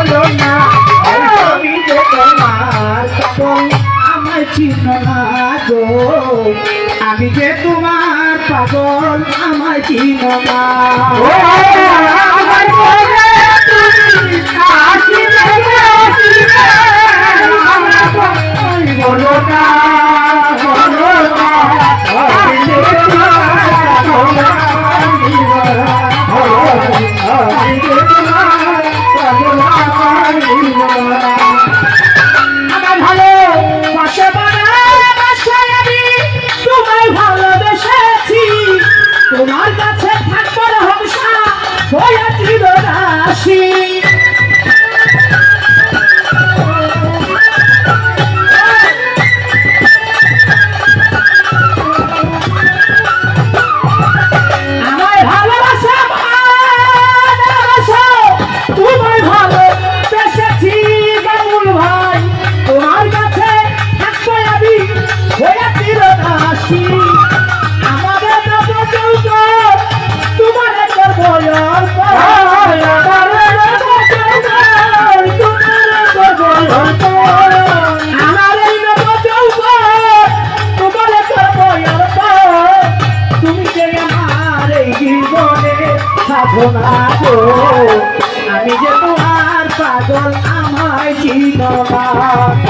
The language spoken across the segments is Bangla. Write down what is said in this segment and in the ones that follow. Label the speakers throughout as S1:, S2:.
S1: আমি যে তোমার সকল
S2: আমার
S1: চিহ্ন আমি যে তোমার পাগল আমার
S2: চিহ্ন না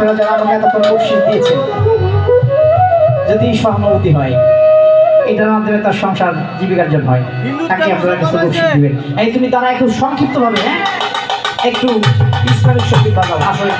S1: আপনারা যারা আমাকে এতক্ষণ তৌশিক দিয়েছেন যদি সহমতি হয় এটার মাধ্যমে তার সংসার জীবিকার জন্য হয় তাকে আপনারা কিছু তৌশিক দিবেন। এই তুমি তারা একটু সংক্ষিপ্তভাবে হ্যাঁ? একটু ইসলামের শক্তি পাবেন আসলে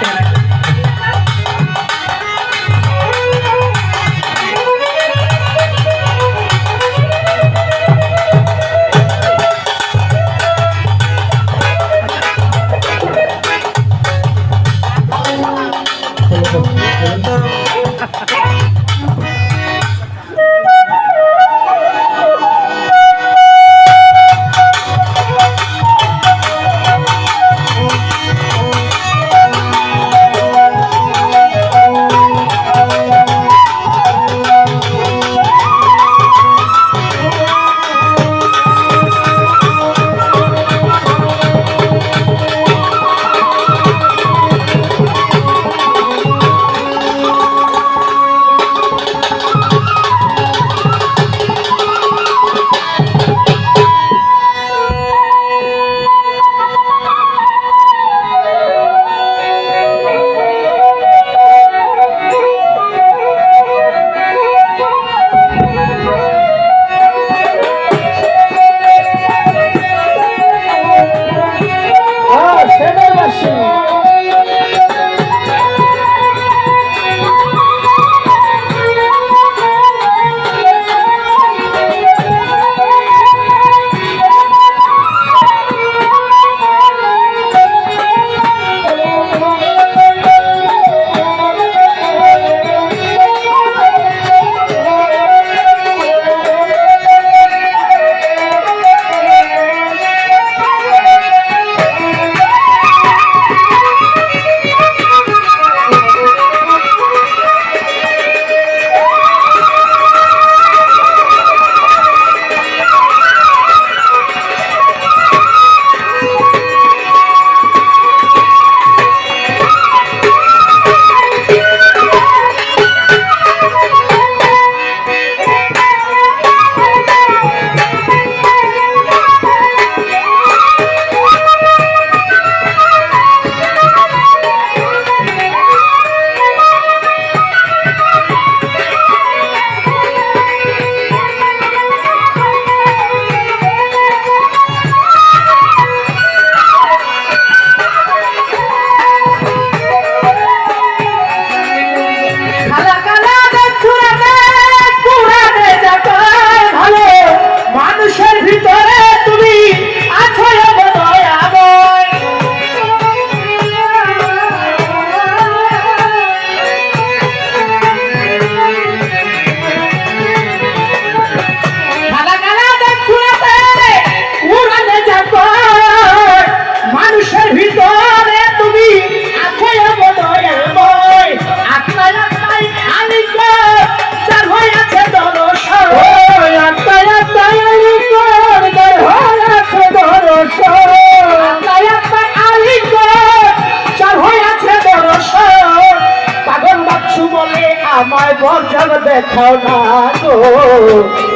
S2: দেখাও না গো।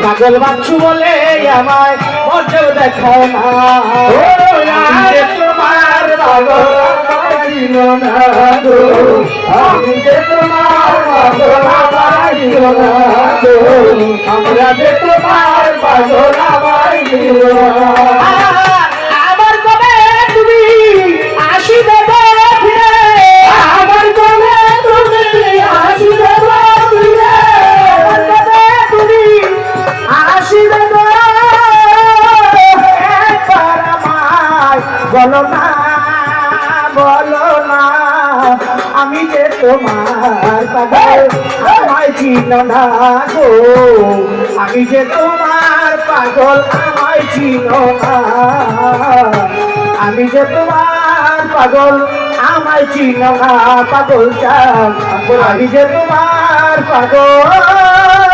S2: পাগল বাচ্চু বলে আমায় মজেও দেখাও না। তোমার পাগল
S1: না গো। আমি যে তোমার পাগল না গো। আমরা যে তোমার পাগল
S2: না। আমি যে তোমার পাগল, আমায় চিনো না গো। আমি যে তোমার পাগল, আমায় চিনো না। আমি যে তোমার পাগল, আমায় চিনো না, পাগল চাল আমি যে তোমার পাগল।